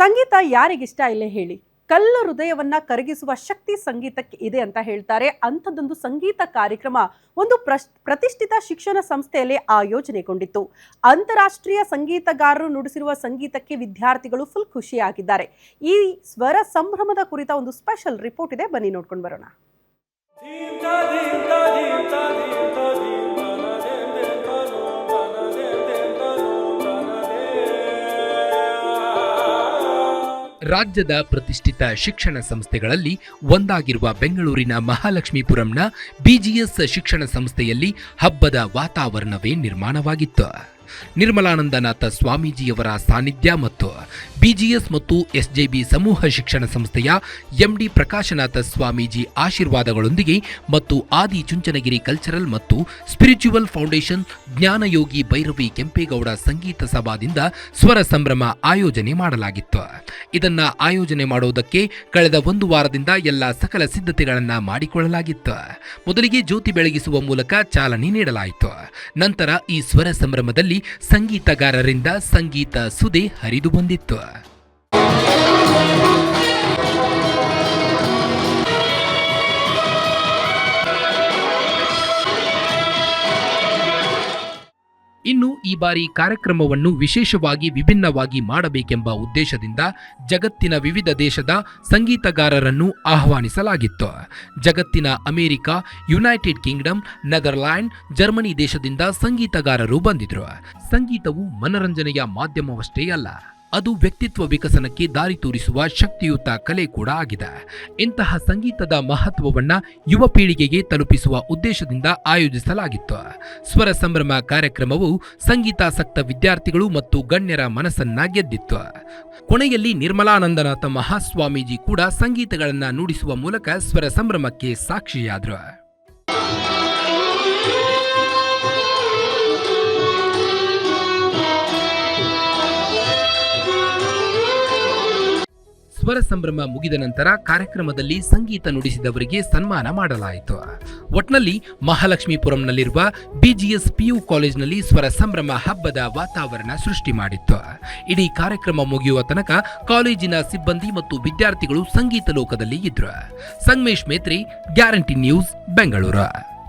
ಸಂಗೀತ ಯಾರಿಗಿಷ್ಟ ಇಲ್ಲ ಹೇಳಿ. ಕಲ್ಲು ಹೃದಯವನ್ನ ಕರಗಿಸುವ ಶಕ್ತಿ ಸಂಗೀತಕ್ಕೆ ಇದೆ ಅಂತ ಹೇಳ್ತಾರೆ. ಅಂಥದ್ದೊಂದು ಸಂಗೀತ ಕಾರ್ಯಕ್ರಮ ಒಂದು ಪ್ರತಿಷ್ಠಿತ ಶಿಕ್ಷಣ ಸಂಸ್ಥೆಯಲ್ಲಿ ಆಯೋಜನೆಗೊಂಡಿತ್ತು. ಅಂತಾರಾಷ್ಟ್ರೀಯ ಸಂಗೀತಗಾರರು ನುಡಿಸಿರುವ ಸಂಗೀತಕ್ಕೆ ವಿದ್ಯಾರ್ಥಿಗಳು ಫುಲ್ ಖುಷಿಯಾಗಿದ್ದಾರೆ. ಈ ಸ್ವರ ಸಂಭ್ರಮದ ಕುರಿತ ಒಂದು ಸ್ಪೆಷಲ್ ರಿಪೋರ್ಟ್ ಇದೆ. ಬನ್ನಿ ನೋಡ್ಕೊಂಡು ಬರೋಣ. ರಾಜ್ಯದ ಪ್ರತಿಷ್ಠಿತ ಶಿಕ್ಷಣ ಸಂಸ್ಥೆಗಳಲ್ಲಿ ಒಂದಾಗಿರುವ ಬೆಂಗಳೂರಿನ ಮಹಾಲಕ್ಷ್ಮೀಪುರಂನ ಬಿಜಿಎಸ್ ಶಿಕ್ಷಣ ಸಂಸ್ಥೆಯಲ್ಲಿ ಹಬ್ಬದ ವಾತಾವರಣವೇ ನಿರ್ಮಾಣವಾಗಿತ್ತು. ನಿರ್ಮಲಾನಂದನಾಥ ಸ್ವಾಮೀಜಿಯವರ ಸಾನ್ನಿಧ್ಯ ಮತ್ತು ಬಿಜಿಎಸ್ ಮತ್ತು ಎಸ್ಜೆಬಿ ಸಮೂಹ ಶಿಕ್ಷಣ ಸಂಸ್ಥೆಯ ಎಂಡಿ ಪ್ರಕಾಶನಾಥ ಸ್ವಾಮೀಜಿ ಆಶೀರ್ವಾದಗಳೊಂದಿಗೆ ಮತ್ತು ಆದಿ ಚುಂಚನಗಿರಿ ಕಲ್ಚರಲ್ ಮತ್ತು ಸ್ಪಿರಿಚುವಲ್ ಫೌಂಡೇಶನ್ ಜ್ಞಾನಯೋಗಿ ಭೈರವಿ ಕೆಂಪೇಗೌಡ ಸಂಗೀತ ಸಭಾದಿಂದ ಸ್ವರ ಸಂಭ್ರಮ ಆಯೋಜನೆ ಮಾಡಲಾಗಿತ್ತು. ಇದನ್ನು ಆಯೋಜನೆ ಮಾಡುವುದಕ್ಕೆ ಕಳೆದ ಒಂದು ವಾರದಿಂದ ಎಲ್ಲ ಸಕಲ ಸಿದ್ಧತೆಗಳನ್ನು ಮಾಡಿಕೊಳ್ಳಲಾಗಿತ್ತು. ಮೊದಲಿಗೆ ಜ್ಯೋತಿ ಬೆಳಗಿಸುವ ಮೂಲಕ ಚಾಲನೆ ನೀಡಲಾಯಿತು. ನಂತರ ಈ ಸ್ವರ ಸಂಭ್ರಮದಲ್ಲಿ ಸಂಗೀತಗಾರರಿಂದ ಸಂಗೀತ ಸುದೆ ಹರಿದು ಬಂದಿತ್ತು. ಇನ್ನು ಈ ಬಾರಿ ಕಾರ್ಯಕ್ರಮವನ್ನು ವಿಶೇಷವಾಗಿ ವಿಭಿನ್ನವಾಗಿ ಮಾಡಬೇಕೆಂಬ ಉದ್ದೇಶದಿಂದ ಜಗತ್ತಿನ ವಿವಿಧ ದೇಶದ ಸಂಗೀತಗಾರರನ್ನು ಆಹ್ವಾನಿಸಲಾಗಿತ್ತು. ಜಗತ್ತಿನ America, United Kingdom, Netherland, Germany ದೇಶದಿಂದ ಸಂಗೀತಗಾರರು ಬಂದಿದ್ರು. ಸಂಗೀತವು ಮನರಂಜನೆಯ ಮಾಧ್ಯಮವಷ್ಟೇ ಅಲ್ಲ. ಅದು ವ್ಯಕ್ತಿತ್ವ ವಿಕಸನಕ್ಕೆ ದಾರಿ ತೋರಿಸುವ ಶಕ್ತಿಯುತ ಕಲೆ ಕೂಡ ಆಗಿದೆ. ಇಂತಹ ಸಂಗೀತದ ಮಹತ್ವವನ್ನು ಯುವ ಪೀಳಿಗೆಗೆ ತಲುಪಿಸುವ ಉದ್ದೇಶದಿಂದ ಆಯೋಜಿಸಲಾಗಿತ್ತು. ಸ್ವರ ಸಂಭ್ರಮ ಕಾರ್ಯಕ್ರಮವು ಸಂಗೀತಾಸಕ್ತ ವಿದ್ಯಾರ್ಥಿಗಳು ಮತ್ತು ಗಣ್ಯರ ಮನಸ್ಸನ್ನ ಗೆದ್ದಿತ್ತು. ಕೊನೆಯಲ್ಲಿ ನಿರ್ಮಲಾನಂದನಾಥ ಮಹಾಸ್ವಾಮೀಜಿ ಕೂಡ ಸಂಗೀತಗಳನ್ನು ನುಡಿಸುವ ಮೂಲಕ ಸ್ವರ ಸಂಭ್ರಮಕ್ಕೆ ಸಾಕ್ಷಿಯಾದ್ರು. ಸ್ವರ ಸಂಭ್ರಮ ಮುಗಿದ ನಂತರ ಕಾರ್ಯಕ್ರಮದಲ್ಲಿ ಸಂಗೀತ ನುಡಿಸಿದವರಿಗೆ ಸನ್ಮಾನ ಮಾಡಲಾಯಿತು. ಒಟ್ನಲ್ಲಿ ಮಹಾಲಕ್ಷ್ಮೀಪುರಂನಲ್ಲಿರುವ ಬಿಜಿಎಸ್ ಪಿಯು ಕಾಲೇಜಿನಲ್ಲಿ ಸ್ವರ ಸಂಭ್ರಮ ಹಬ್ಬದ ವಾತಾವರಣ ಸೃಷ್ಟಿ ಮಾಡಿತ್ತು. ಇಡೀ ಕಾರ್ಯಕ್ರಮ ಮುಗಿಯುವ ತನಕ ಕಾಲೇಜಿನ ಸಿಬ್ಬಂದಿ ಮತ್ತು ವಿದ್ಯಾರ್ಥಿಗಳು ಸಂಗೀತ ಲೋಕದಲ್ಲಿ ಇದ್ರು. Sangamesh Metri, guarantee news, Bengaluru.